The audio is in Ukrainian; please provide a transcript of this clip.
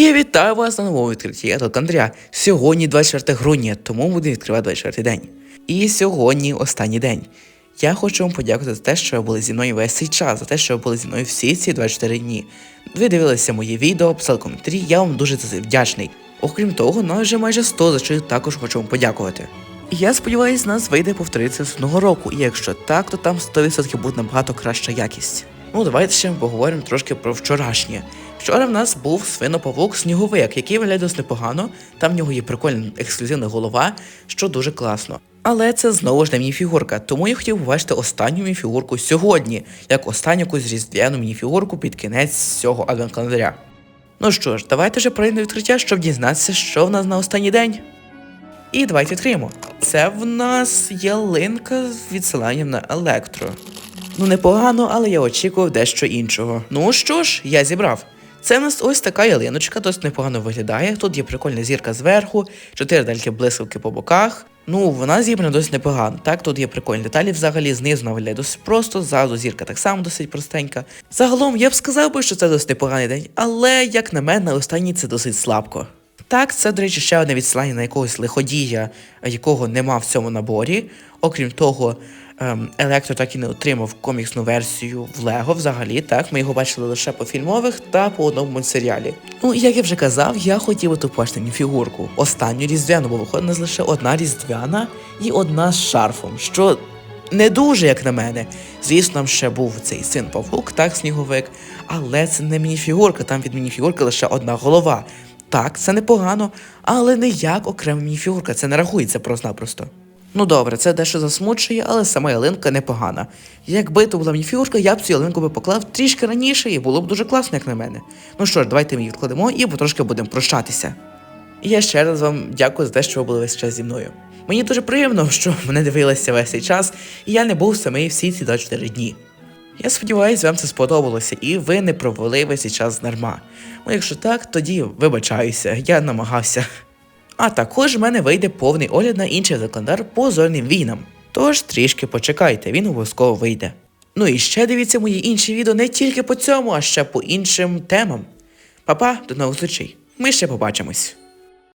І вітаю вас на новому відкритті. Я тут Андрія. Сьогодні 24 грудня, тому буду відкривати 24 день. І сьогодні останній день. Я хочу вам подякувати за те, що ви були зі мною весь цей час, за те, що ви були зі мною всі ці 24 дні. Ви дивилися мої відео, писали коментарі, я вам дуже за це вдячний. Окрім того, нас вже майже 100, за що я також хочу вам подякувати. Я сподіваюся, нас вийде повторитися з одного року, і якщо так, то там 100% буде набагато краща якість. Ну, давайте ще поговоримо трошки про вчорашнє. Вчора в нас був свинопавук сніговик, який виглядає досить непогано. Там в нього є прикольна ексклюзивна голова, що дуже класно. Але це знову ж не мініфігурка, тому я хотів побачити останню мініфігурку сьогодні, як останню якусь різдвяну мініфігурку під кінець цього адвент-календаря. Ну що ж, давайте вже пройдемо відкриття, щоб дізнатися, що в нас на останній день. І давайте відкриємо. Це в нас ялинка з відсиланням на електро. Ну, непогано, але я очікував дещо іншого. Ну що ж, я зібрав. Це в нас ось така ялиночка, досить непогано виглядає. Тут є прикольна зірка зверху, чотири дальки блискавки по боках. Ну, вона зібрана досить непогано. Так, тут є прикольні деталі взагалі, знизу виглядає досить просто, ззаду зірка так само досить простенька. Загалом я б сказав би, що це досить непоганий день, але, як на мене, останній це досить слабко. Так, це, до речі, ще одне відсилання на якогось лиходія, якого нема в цьому наборі. Окрім того, ем, Електро так і не отримав коміксну версію в Лего взагалі. Так, ми його бачили лише по фільмових та по одному мультсеріалі. Ну, як я вже казав, я хотів оту побачити фігурку. Останню різдвяну, бо виходить лише одна різдвяна і одна з шарфом, що не дуже, як на мене. Звісно, там ще був цей син Павук, так, сніговик, але це не мініфігурка, там від мініфігурки лише одна голова. Так, це непогано, але не як окрема мініфігурка, це не рахується просто-напросто. Ну добре, це дещо засмучує, але сама ялинка непогана. Якби то була мініфігурка, я б цю ялинку би поклав трішки раніше і було б дуже класно, як на мене. Ну що ж, давайте ми її відкладемо і потрошки будемо прощатися. І я ще раз вам дякую за те, що ви були весь час зі мною. Мені дуже приємно, що мене дивилися весь цей час, і я не був самий всі ці 24 дні. Я сподіваюся, вам це сподобалося, і ви не провели весь час дарма. Ну, якщо так, тоді вибачаюся, я намагався. А також в мене вийде повний огляд на інший календар по зорним війнам. Тож трішки почекайте, він обов'язково вийде. Ну і ще дивіться мої інші відео не тільки по цьому, а ще по іншим темам. Па-па, до нових зустрічей. Ми ще побачимось.